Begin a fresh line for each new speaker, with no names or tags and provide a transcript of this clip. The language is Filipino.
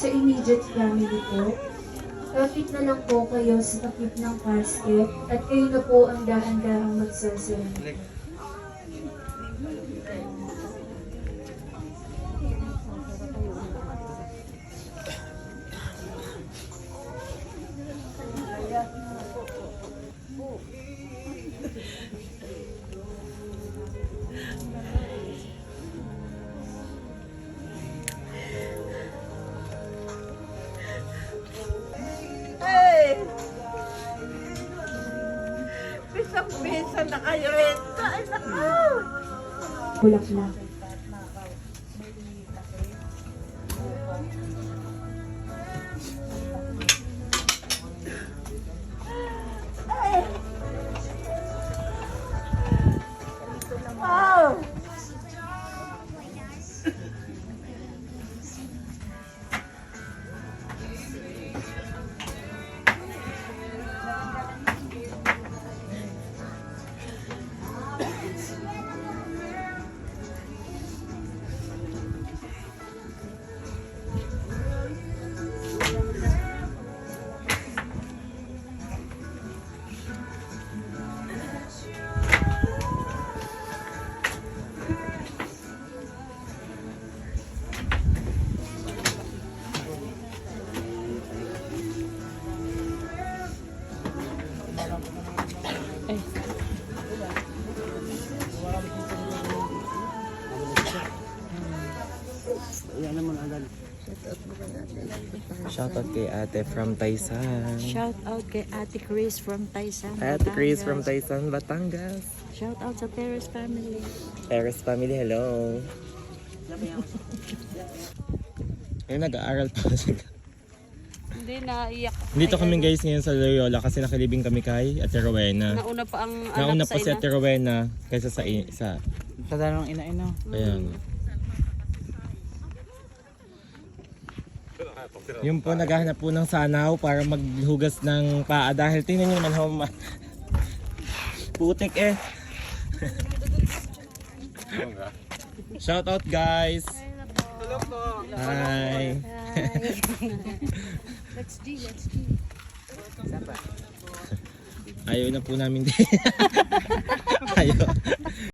sa immediate family po. Kapit na lang po kayo sa takip ng casket at kayo na po ang dahan-dahang magsasalita.
Pisang-pisa na kayo rin. Ay, naku!
Bulaklak.
Shoutout kay ate from Taisan.
Shout out kay Ate Chris from Taisan.
Ate Chris from. Taisan, Batangas.
Shout out sa Perez family.
Paris family, hello. Ayun, nag-aaral pa kasi.
Hindi na iyak.
Dito kami guys ngayon sa Loyola kasi nakilibing kami kay Ate Rowena.
Nauna pa ang
Nauna
anak
pa
sa
si
ina.
Ate Rowena kaysa sa i- sa
Sa dalawang ina-ina.
Ayan. Yung po naghahanap po ng sanaw para maghugas ng paa dahil tingnan nyo naman ma- putik eh. Shout out guys. Hi.
Let's G, let's G.
Ayaw na po namin din. Ayaw.